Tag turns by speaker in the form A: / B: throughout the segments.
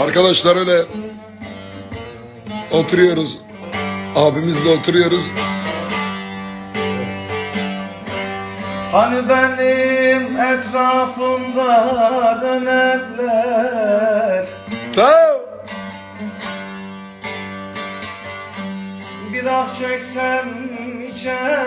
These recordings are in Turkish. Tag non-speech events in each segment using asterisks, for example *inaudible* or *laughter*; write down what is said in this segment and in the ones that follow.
A: Arkadaşlar öyle oturuyoruz. Abimizle oturuyoruz.
B: Hani benim etrafımda dönenler
A: Tamam.
B: Bir ah çeksem içerimde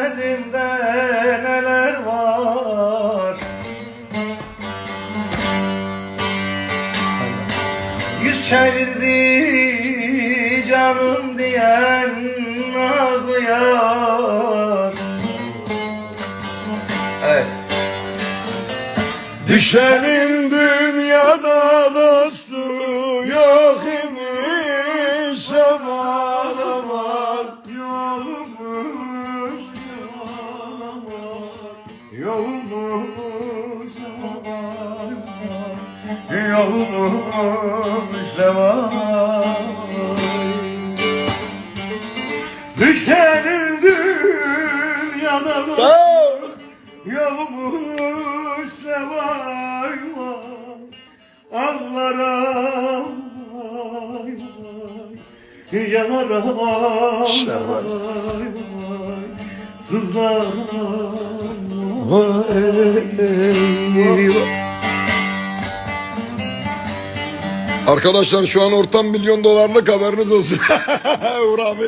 B: Yüz çevirdi canım diyen nazlı yar. Evet.
A: Düşenin dünyada dostu yok imiş aman aman.
B: Yolmuş Yolmuş Yolmuş zaman Düşenin dünyada
A: Tamam.
B: Yolmuş Anlara vay vay Yanara vay
A: Arkadaşlar şu an ortam milyon dolarlık haberiniz olsun. *laughs* Uğur abi.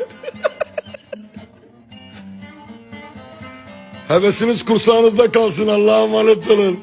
A: Hevesiniz kursağınızda kalsın Allah'a emanet olun.